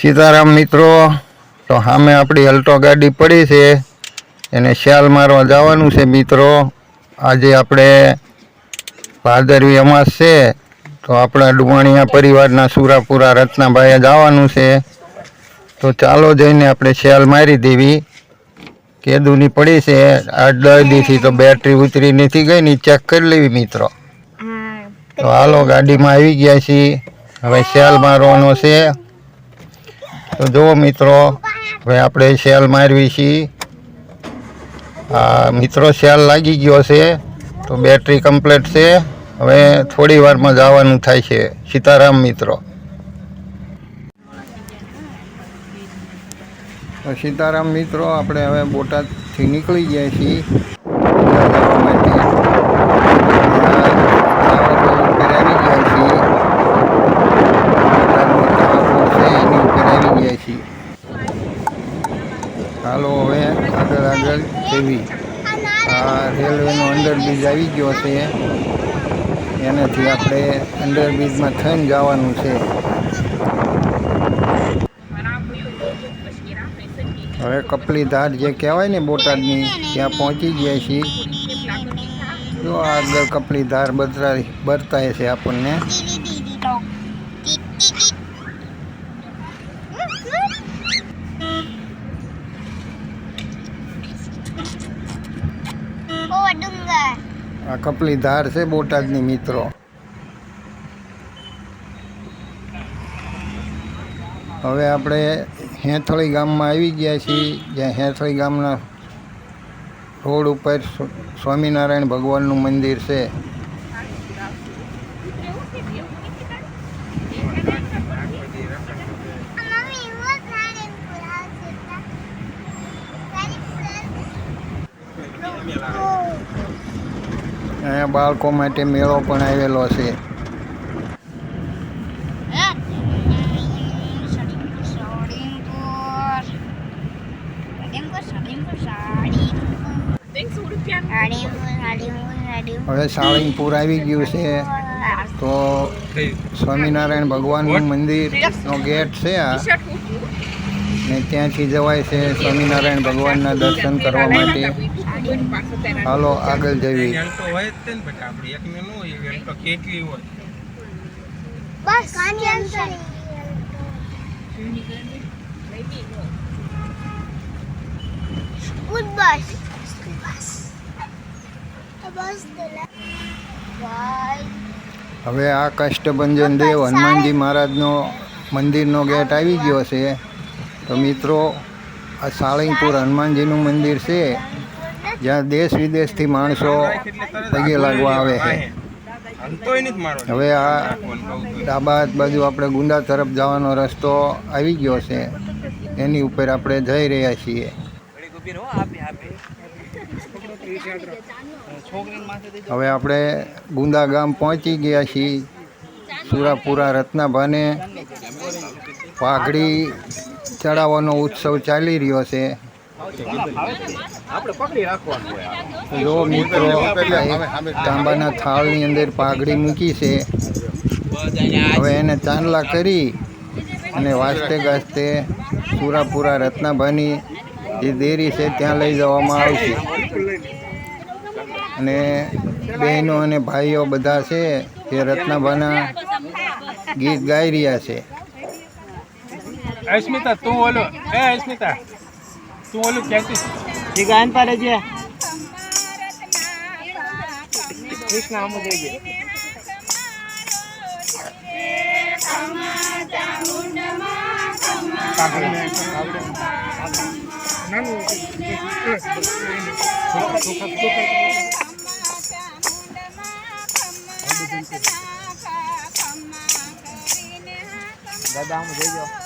સીતારામ મિત્રો તો સામે આપણી અલ્ટો ગાડી પડી છે. એને શાલ મારવા જવાનું છે મિત્રો. આજે આપણે ભાદરવી અમાસ છે તો આપણા ડુવાણિયા પરિવારના સુરાપુરા રત્નાભાઈએ જવાનું છે. તો ચાલો જઈને આપણે શાલ મારી દેવી. કેદુની પડી છે આઠ દસ દીથી તો બેટરી ઉતરી નથી ગઈ ની ચેક કરી લેવી મિત્રો. તો હાલો ગાડીમાં આવી ગયા છીએ. હવે સેલ મારવાનો છે. તો જુઓ મિત્રો, હવે આપણે સેલ મારવી છીએ. આ મિત્રો સેલ લાગી ગયો છે, તો બેટરી કમ્પ્લીટ છે. હવે થોડી વારમાં જવાનું થાય છે, સીતારામ મિત્રો. તો સીતારામ મિત્રો, આપણે હવે બોટાદથી નીકળી ગયા છીએ હાલો હવે આગળ આગળ આ રેલવેનો અંડરબ્રિજ આવી ગયો છે. એનાથી આપણે અંડરબ્રિજમાં થઈને જવાનું છે. હવે કપલી ધાર જે કહેવાય ને બોટાદની, ત્યાં પહોંચી ગયા છીએ. જો આગળ કપલી ધાર બરતાય છે આપણને. આ કપલી ધાર છે બોટાદની મિત્રો. હવે આપણે હેથળી ગામમાં આવી ગયા છીએ, જ્યાં હેથળી ગામના રોડ ઉપર સ્વામિનારાયણ ભગવાનનું મંદિર છે. અહીંયા બાળકો માટે મેળો પણ આવેલો છે. હવે સાળીંગપુર આવી ગયું છે. તો સ્વામિનારાયણ ભગવાનનું મંદિરનો ગેટ છે આ. ને ત્યાંથી જવાય છે સ્વામિનારાયણ ભગવાનના દર્શન કરવા માટે. હાલો આગળ જવી હોય જ ને પછી આપણે એકને ન હોય તો કેટલી હોય. Bus cancel. School bus. બસ બસ ભાઈ હવે આ કષ્ટભંજન દેવ હનુમાનજી મહારાજનો મંદિરનો ગેટ આવી ગયો છે. તો મિત્રો આ સાળંગપુર હનુમાનજીનું મંદિર છે. જ્યાં દેશ વિદેશથી માણસો પગે લાગવા આવે છે. હવે આ ડાબા બાજુ આપણે ગુંડા તરફ જવાનો રસ્તો આવી ગયો છે. એની ઉપર આપણે જઈ રહ્યા છીએ. હવે આપણે ગુંદા ગામ પહોંચી ગયા છીએ. સુરાપુરા રત્નાભાને પાઘડી ચડાવવાનો ઉત્સવ ચાલી રહ્યો છે. જો મિત્રો તાંબાના થાળની અંદર પાઘડી મૂકી છે. હવે એને ચાંદલા કરી અને વાસ્તે ગાસ્તે સુરાપુરા રત્નાભાની જે દેરી છે ત્યાં લઈ જવામાં આવશે. અને બહેનો અને ભાઈઓ બધા છે તે રત્નાભાના ગીત ગાઈ રહ્યા છે. અસ્મિતા તું ઓલો એ અસ્મિતા તું ઓલું કહેતી ઈ ગાયન પાડે છે? કૃષ્ણ આમ જઈ ગયા દાદા આમ જઈ જાઓ.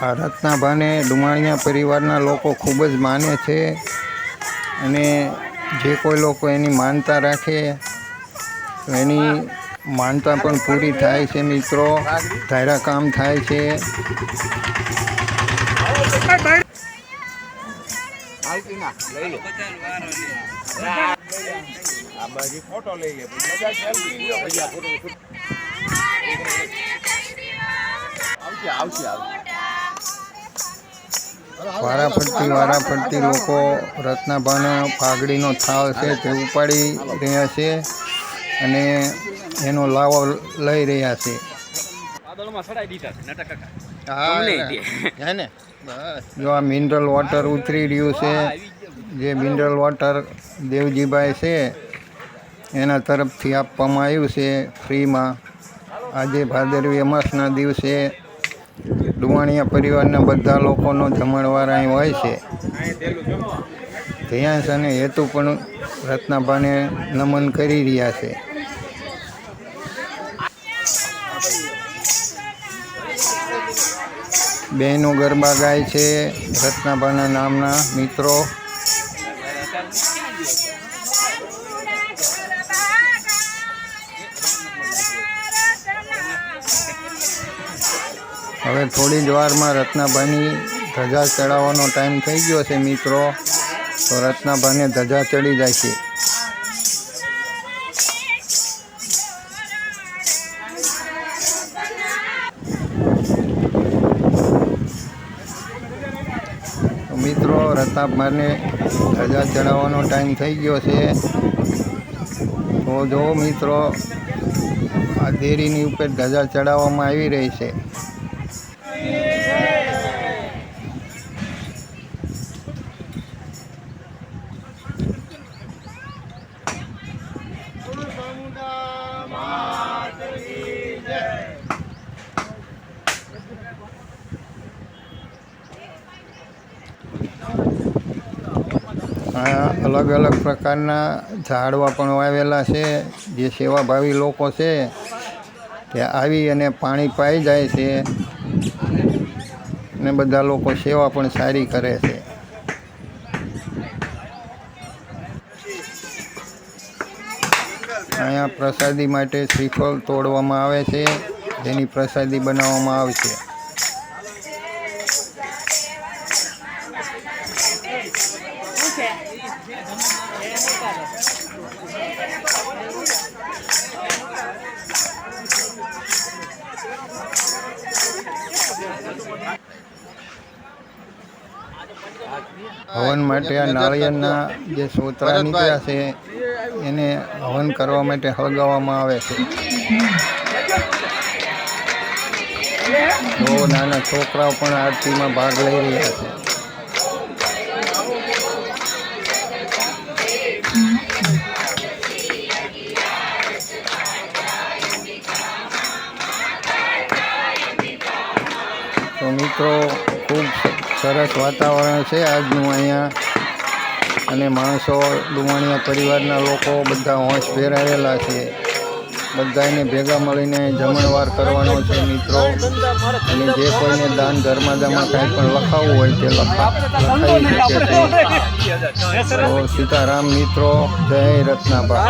રત્નાભાને ડુમાણિયા પરિવારના લોકો ખૂબ જ માને છે અને જે કોઈ લોકો એની માનતા રાખે, એની માનતા પણ પૂરી થાય છે મિત્રો. ધારા કામ થાય છે. વારા ફરતી વારા ફરતી લોકો રત્નાભાના પાઘડીનો થાળ છે તે ઉપાડી રહ્યા છે અને એનો લાવો લઈ રહ્યા છે. જો આ મિનરલ વોટર ઉતરી રહ્યું છે જે મિનરલ વોટર દેવજીભાઈ છે એના તરફથી આપવામાં આવ્યું છે ફ્રીમાં. આજે ભાદરવી અમાસના દિવસે ડુમાણિયા પરિવારના બધા લોકોનો જમણવાર અહીં હોય છે. ધ્યાસ અને હેતુ પણ રત્નાભાને નમન કરી રહ્યા છે. બહેનો ગરબા ગાય છે. રત્નાભાના નામના મિત્રો હવે થોડી જ વારમાં રત્નાભાઈની ધજા ચડાવવાનો ટાઈમ થઈ ગયો છે, મિત્રો. તો રત્નાભાઈને ધજા ચડી જાય છે. મિત્રો, રત્નાભાઈને ધજા ચડાવવાનો ટાઈમ થઈ ગયો છે. તો જો મિત્રો, આ દેરીની ઉપર ધજા ચડાવવામાં આવી રહી છે. અલગ અલગ પ્રકારના ઝાડવા પણ વાવેલા છે, જે સેવાભાવી લોકો છે, તે આવી અને પાણી પાઈ જાય છે અને બધા લોકો સેવા પણ સારી કરે છે. અહીંયા પ્રસાદી માટે શ્રીફળ તોડવામાં આવે છે. જેની પ્રસાદી બનાવવામાં આવશે હવન માટે આ નાળિયેરના જે સોતરા નીકળ્યા છે એને હવન કરવા માટે હળગાવવામાં આવે છે. તો નાના છોકરાઓ પણ આરતીમાં ભાગ લઈ રહ્યા છે. તો મિત્રો, ખૂબ સરસ વાતાવરણ છે આજનું અહીંયા. અને માણસો દુમાણિયા પરિવારના લોકો બધા હોંશ પહેરાયેલા છે. બધાને ભેગા મળીને જમણવાર કરવાનો છે મિત્રો. અને જે કોઈને દાન ધર્માદામાં કાંઈ પણ લખાવવું હોય તે લખા લખાવી શકે છે. તો સીતારામ મિત્રો, જય રત્નાબા.